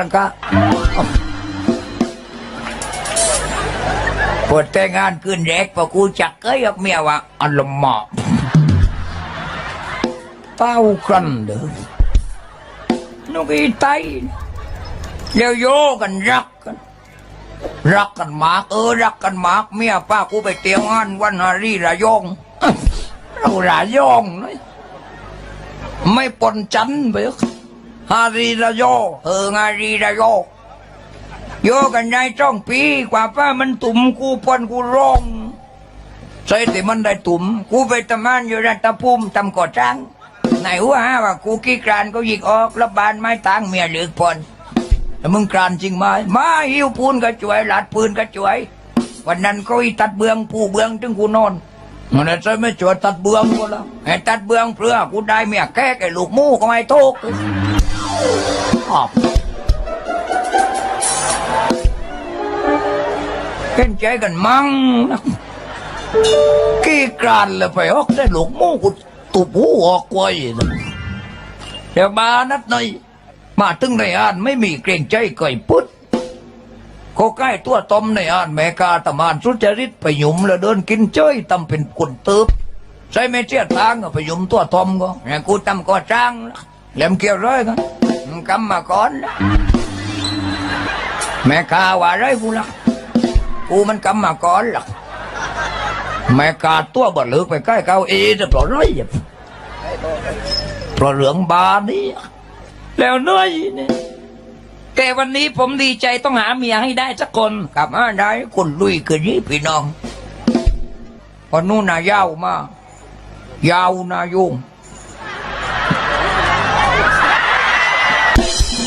ลังกาปวดแต่งงานคืนแรกพอกูจักเอ้ยกเมียว่าอันละหมอเต้าครันเด้อนุกอีไตเดี๋ยวโยกันรักกัน รักกันมาก เออรักกันมาก เมียป้ากูไปเตียงงานวันฮารีระยองเราระยองเลยไม่ปนจันไป ฮารีระยเออฮารีระยโยกันได้จ้องปีกว่าป้ามันตุ่มกูปนกูร้องใส่แต่มันได้ตุ่มกูไปทำงานอยู่รัตภูมิทำก่อจ้างไหนหัวฮะว่ากูขี้กรานก็ยิกออกแล้วบานไม้ตางเมียเหลือกปนแล้วมึงกรานจริงไหมมาหิวปูนกระจวยหลาดปืนกระจวย วันนั้นก็อีตัดเบืองปูเบืองถึงกูนอนมันจะไม่จวดตัดเบืองกูแล้วไอ้ตัดเบืองเพื่อกูได้เมียแก้ไอ้ลูกมูก็ไม่ทุกข์ อ้าวเห็นใจกันมั่งนะกี่กรานเลยไปออกได้ลูกหมูกูตุบหูออกไว้นะเดี๋ยวมานัดหน่อยมาถึงในอ่านไม่มีเกรงใจก่อยพุดก็ใกล้ตัวตอมในอ่านแม่กาตะมานสุจริตไปหยุมแล้วเดินกินเจ้ยตำเป็นคนเติบใช่ไม่เชี่ยทางก็ไปหยุมตัวตอมก็เนี่ยกูตำก็จ้างแหลมเกี่ยวร้อยกัน มึงกำมาก่อนนะแม่กาว่าไรกูละกูมันกำมาก่อนล่ะแม่กาตัวบ่เลือกไปใกล้เก้าอีจะปล่อยไรเพราะเหลืองบานี่แล้วเน้อยเนี่ยแต่วันนี้ผมดีใจต้องหาเมียให้ได้สักคนกลับมาได้คนลุยคืนนี้พี่น้องคนนู้นน่ะยาวมากยาวนายุ่ง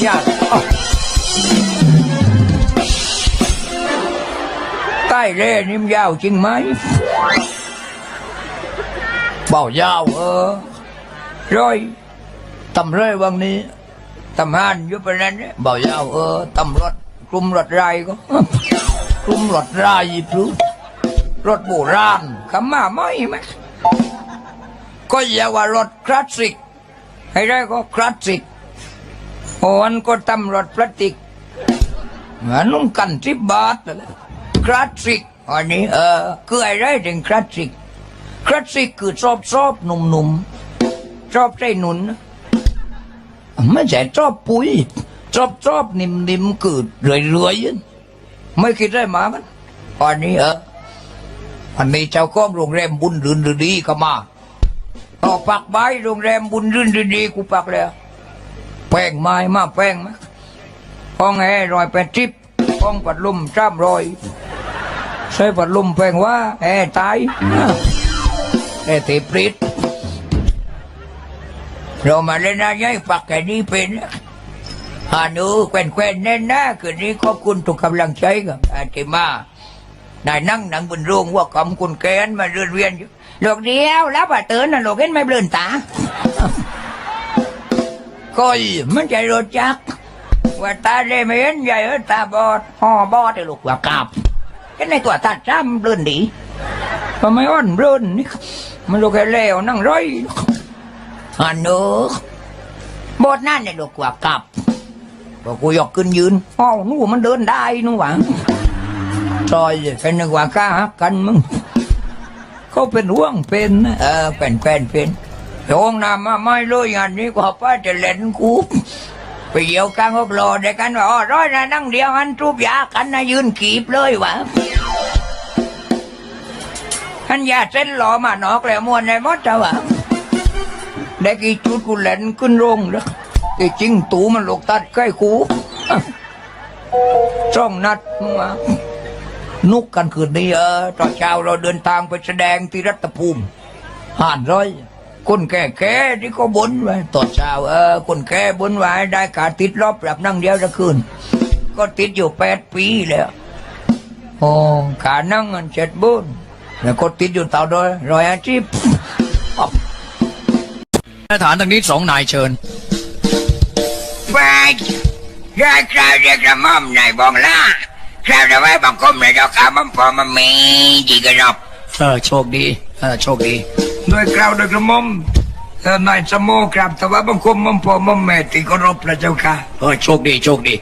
ยากอ้าวใต้เร่นี่มันยาวจริงไหมเบายาวเออร้อยตำเร่วังนี้ตำหานอยู่ประนั้นเนี่ยบ่ายาวเออตำรถกลุ่มรถไรก็ กลุ่มรถไรพลุรถโบราณคำมาไม่ไหมก็อย่าว่ารถคลาสสิก ให้ได้ก็คลาสสิก อ้อันก็ตำรถพลาสติกอันนุ่งกันสิบบาทนั่นแหละคลาสสิกอันนี้เออคืออะไรถึงคลาสสิกคลาสสิกคือชอบชอบๆหนุ่มๆชอบใจหนุน ไม่ใช่ชอบปุ๋ยชอบชอบนิ่มนิ่มๆกืดเรื่อยๆไม่คิดได้มามันอันนี้เอออันนี้เจ้าของโรงแรมบุญรื่นดีก็มาเอปักใบโรงแรมบุญรื่นดีกูปักแล้ว แป้งไม้มาแป้งมาห้องแอร์รอยแปดจิบห้องปัดลมจ้ามรอยใช้ปัดลมแป้งว่าแอร์ตายแอร์เทปริดเรามาเล่นนะยัยปักแค่นี้เป็นฮานูแควนแควนๆแน่นนะคืนนี้ขอบคุณทุกกำลังใจกับอาติมานายนั่งหนังบนโรงว่าคำคุณแกนมาเรือนเวียนอยู่โลกเดียวแล้วป่าเตือนน่ะโลกเห็นไม่เบลืนตา ก้อยมันใจรถจัก ว่าตาเล่ไม่เห็นใหญ่เออตาบอดห่อบอดไอ้ลูกว่ากลับเห็ในตัวตาจ้ำเบลืนดีทำไมอ่อนเบลืนนี่มันลูกแค่เลวนั่งร้อยอันนู้บทนั่นเนี่ลูกกว่ากลับบอกกูยกขึ้นยืนอ้าวนู่นมันเดินได้นู่นหวังซอยแค่นึกว่าข้าหักกันมึงเขาเป็นห่วงเป็นเออเป็นเป็นเป็น โยงน้ำมาไม่เลยงานนี้ก็ป้าจะเล่นกูไปเยี่ยวกลางอกรอได้กันว่าอ๋อร้อยนะนั่งเดียวอันทุบยากันนะยืนกีบเลยวะอันยาเส้นหลอมานอกแล้วมวนในมดจ้าวะได้กี่จุดกูเล่นขึ้นโรงแล้วไอ้จริงตูมันหลกตัดใกล้กูจ้องนัดมานุกกันคืนนี้เออตอนเช้าเราเดินทางไปแสดงที่รัตภูมิห่านร้อย คนแก่แก่ที่ก็บนไว้ตอนเช้าเออคนแก่บนไว้ได้การติดรอบปรับนั่งเดียวจะคืน ก็ติดอยู่แปดปีแล้วโอ้ขานั่งอันเจ็ดบุญแล้วก็ติดอยู่เต่าด้วยรอยอาชีพฐานทางนี้สองนายเชิญไปยายคราวเรียกระม่อมนายบองล่าคราวจะไว้บังคมในดอกขามัมพอมามีจีกันรอบเออโชคดีเออโชคดี ด้วยคราวดยกระม่อมนายสมโมกราบถว่าบังคมมัมพอมัมแม่ที่เคารพพระเจ้าค่ะเออโชคดีโชคดี